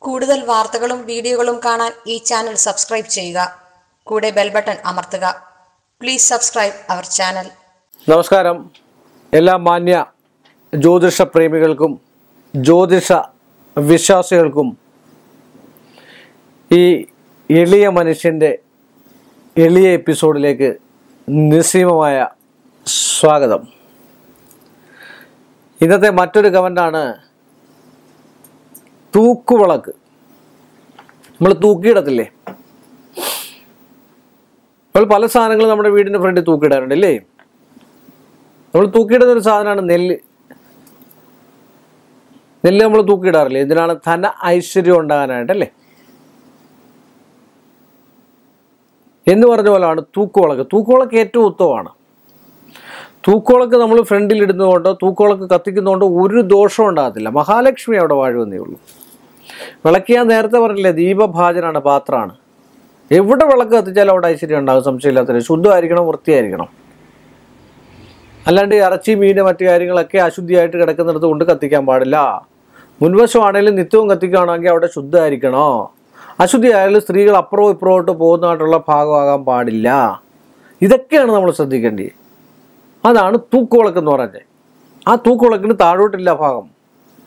കൂടുതൽ വാർത്തകളും വീഡിയോകളും കാണാൻ ഈ ചാനൽ സബ്സ്ക്രൈബ് ചെയ്യുക. കൂടെ ബെൽ ബട്ടൺ അമർത്തുക. Please subscribe our channel. നമസ്കാരം. എല്ലാ മാന്യ ജ്യോതിഷ പ്രേമികൾക്കും ജ്യോതിഷ വിശ്വാസികൾക്കും ഈ എളിയ മനുഷ്യന്റെ എളിയ എപ്പിസോഡിലേക്ക് നിസ്സീമമായ സ്വാഗതം. ഇന്നത്തെ മറ്റൊരു കമന്റാണ് തൂക്കുവിളക്ക്. നമ്മൾ തൂക്കിയിടത്തില്ലേ? നമ്മൾ പല സാധനങ്ങളും നമ്മുടെ വീടിന്റെ ഫ്രണ്ടിൽ തൂക്കിയിടാറുണ്ട് അല്ലേ നമ്മൾ തൂക്കിയിടുന്ന ഒരു സാധനമാണ് നെല്ല്. നെല്ല് നമ്മൾ തൂക്കിയിടാറില്ലേ? ഇതിനാണ് ധന ഐശ്വര്യം ഉണ്ടാകാനായിട്ടല്ലേ എന്ന് പറഞ്ഞ പോലെയാണ് തൂക്കുവിളക്ക്. തൂക്കുവിളക്ക് ഏറ്റവും ഉത്തമമാണ്. തൂക്കുവിളക്ക് നമ്മൾ ഫ്രണ്ടിൽ ഇടുന്നതുകൊണ്ടോ തൂക്കുവിളക്ക് കത്തിക്കുന്നതുകൊണ്ടോ ഒരു ദോഷവും ഉണ്ടാകത്തില്ല. മഹാലക്ഷ്മി അവിടെ വാഴുവെന്നേ ഉള്ളൂ. വിളക്ക് ഞാൻ നേരത്തെ പറഞ്ഞില്ലേ ദീപഭാജനാണ് പാത്രമാണ്. എവിടെ വിളക്ക് കത്തിച്ചാലും അവിടെ ഐശ്വര്യം ഉണ്ടാകും സംശയമില്ലാത്തൊരു ശുദ്ധമായിരിക്കണം വൃത്തിയായിരിക്കണം. അല്ലാണ്ട് ഇറച്ചി മീൻ മറ്റു കാര്യങ്ങളൊക്കെ അശുദ്ധിയായിട്ട് കിടക്കുന്നിടത്ത് കൊണ്ട് കത്തിക്കാൻ പാടില്ല. മുൻവശമാണെങ്കിലും നിത്യവും കത്തിക്കുകയാണെങ്കിൽ അവിടെ ശുദ്ധമായിരിക്കണോ? അശുദ്ധിയായാലും സ്ത്രീകൾ അപ്പുറവും ഇപ്പുറവോട്ട് പോകുന്നതായിട്ടുള്ള ഭാഗമാകാൻ പാടില്ല. ഇതൊക്കെയാണ് നമ്മൾ ശ്രദ്ധിക്കേണ്ടത് അതാണ് തൂക്കുവിളക്ക് എന്ന് പറഞ്ഞത്. ആ തൂക്കുവിളക്കിന് താഴോട്ടില്ല ഭാഗം.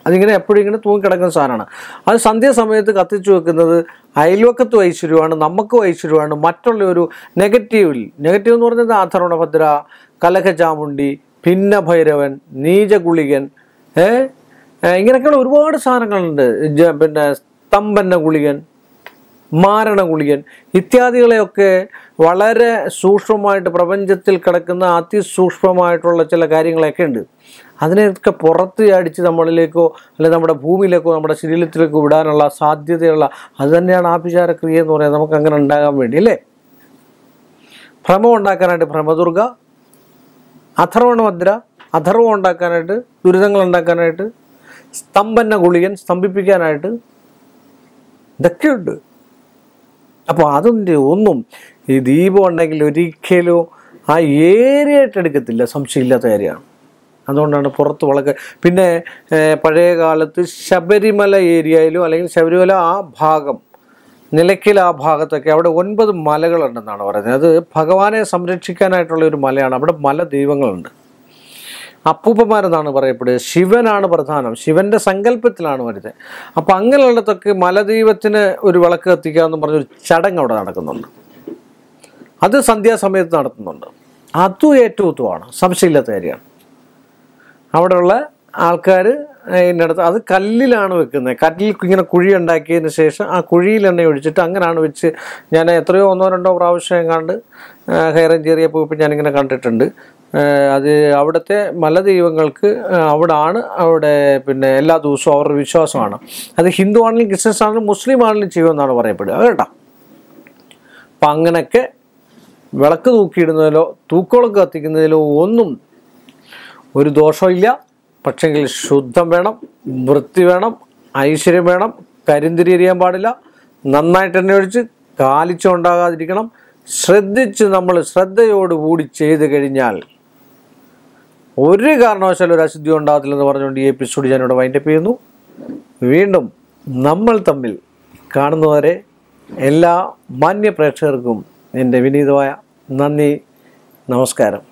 അതിങ്ങനെ എപ്പോഴും ഇങ്ങനെ തൂങ്ങിക്കിടക്കുന്ന സാധനമാണ്. അത് സന്ധ്യാസമയത്ത് കത്തിച്ചു വെക്കുന്നത് അയൽവക്കത്തും ഐശ്വര്യമാണ് നമുക്ക് ഐശ്വര്യമാണ് മറ്റുള്ള ഒരു നെഗറ്റീവിൽ. നെഗറ്റീവ് എന്ന് പറഞ്ഞത് ആധരണഭദ്ര കലഹചാമുണ്ടി ഭിന്നഭൈരവൻ നീചഗുളികൻ ഏ? ഇങ്ങനെയൊക്കെയുള്ള ഒരുപാട് സാധനങ്ങളുണ്ട്. പിന്നെ സ്തംഭന്ന ഗുളികൻ മാരണ ഗുളികൻ ഇത്യാദികളെയൊക്കെ വളരെ സൂക്ഷ്മമായിട്ട് പ്രപഞ്ചത്തിൽ കിടക്കുന്ന അതിസൂക്ഷ്മമായിട്ടുള്ള ചില കാര്യങ്ങളൊക്കെ ഉണ്ട് അതിനെയൊക്കെ പുറത്ത് അടിച്ച് നമ്മളിലേക്കോ അല്ലെങ്കിൽ നമ്മുടെ ഭൂമിയിലേക്കോ നമ്മുടെ ശരീരത്തിലേക്കോ വിടാനുള്ള സാധ്യതയുള്ള അത് തന്നെയാണ് ആഭിചാരക്രിയ എന്ന് പറയുന്നത്. നമുക്ക് അങ്ങനെ ഉണ്ടാകാൻ വേണ്ടി അല്ലേ? ഭ്രമം ഉണ്ടാക്കാനായിട്ട് ഭ്രമദുർഗ അഥർവണഭദ്ര അഥർവം ഉണ്ടാക്കാനായിട്ട് ദുരിതങ്ങൾ ഉണ്ടാക്കാനായിട്ട് സ്തംഭന്ന ഗുളികൻ സ്തംഭിപ്പിക്കാനായിട്ട് ഇതൊക്കെയുണ്ട്. അപ്പോൾ അതിന്റെ ഒന്നും ഈ ദീപം ഉണ്ടെങ്കിൽ ഒരിക്കലും ആ ഏരിയ ആയിട്ട് എടുക്കത്തില്ല. സംശയമില്ലാത്ത കാര്യമാണ്. അതുകൊണ്ടാണ് പുറത്ത് വളക്ക്. പിന്നെ പഴയ കാലത്ത് ശബരിമല ഏരിയയിലും അല്ലെങ്കിൽ ശബരിമല ആ ഭാഗം നിലയ്ക്കൽ ആ ഭാഗത്തൊക്കെ അവിടെ ഒൻപത് മലകളുണ്ടെന്നാണ് പറയുന്നത്. അത് ഭഗവാനെ സംരക്ഷിക്കാനായിട്ടുള്ള ഒരു മലയാണ്. അവിടെ മല ദൈവങ്ങളുണ്ട്. അപ്പൂപ്പന്മാരെന്നാണ് പറയപ്പെടുക. ശിവനാണ് പ്രധാനം. ശിവന്റെ സങ്കല്പത്തിലാണ് വരുന്നത്. അപ്പോൾ അങ്ങനെയുള്ളതൊക്കെ മലദൈവത്തിന് ഒരു വിളക്ക് കത്തിക്കുക എന്ന് പറഞ്ഞൊരു ചടങ്ങ് അവിടെ നടക്കുന്നുണ്ട്. അത് സന്ധ്യാസമയത്ത് നടത്തുന്നുണ്ട്. അതും ഏറ്റവും സംശയമില്ലാത്ത കാര്യമാണ്. അവിടെയുള്ള ആൾക്കാർ ഇതിന്റെ അടുത്ത് അത് കല്ലിലാണ് വെക്കുന്നത്. കല്ലിൽ ഇങ്ങനെ കുഴി ഉണ്ടാക്കിയതിന് ശേഷം ആ കുഴിയിൽ എണ്ണ ഒഴിച്ചിട്ട് അങ്ങനെയാണ് വെച്ച് ഞാൻ എത്രയോ ഒന്നോ രണ്ടോ പ്രാവശ്യം എങ്ങാണ്ട് ഹെയർ എഞ്ചേറിയ പോയപ്പോൾ ഞാനിങ്ങനെ കണ്ടിട്ടുണ്ട്. അത് അവിടുത്തെ മലദൈവങ്ങൾക്ക് അവിടാണ് അവിടെ പിന്നെ എല്ലാ ദിവസവും അവരുടെ വിശ്വാസമാണ്. അത് ഹിന്ദു ആണെങ്കിലും ക്രിസ്ത്യൻസ് ആണെങ്കിലും മുസ്ലിം ആണെങ്കിലും ചെയ്യുമെന്നാണ് പറയപ്പെടുക. കേട്ടോ. അപ്പം അങ്ങനെയൊക്കെ വിളക്ക് തൂക്കിയിടുന്നതിലോ തൂക്കോളം കത്തിക്കുന്നതിലോ ഒന്നും ഒരു ദോഷമില്ല പക്ഷെങ്കിൽ ശുദ്ധം വേണം വൃത്തി വേണം ഐശ്വര്യം വേണം. കരിന്തിരി എറിയാൻ പാടില്ല. നന്നായിട്ട് എണ്ണ ഒഴിച്ച് കാലിച്ചുണ്ടാകാതിരിക്കണം ശ്രദ്ധിച്ച് നമ്മൾ ശ്രദ്ധയോടുകൂടി ചെയ്ത് കഴിഞ്ഞാൽ ഒരു കാരണവശാലും ഒരു അശുദ്ധി ഉണ്ടാകത്തില്ലെന്ന് പറഞ്ഞുകൊണ്ട് ഈ എപ്പിസോഡ് ഞാനിവിടെ വൈൻഡപ്പ് ചെയ്യുന്നു. വീണ്ടും നമ്മൾ തമ്മിൽ കാണുന്നവരെ എല്ലാ മാന്യ പ്രേക്ഷകർക്കും എന്റെ വിനീതമായ നന്ദി നമസ്കാരം.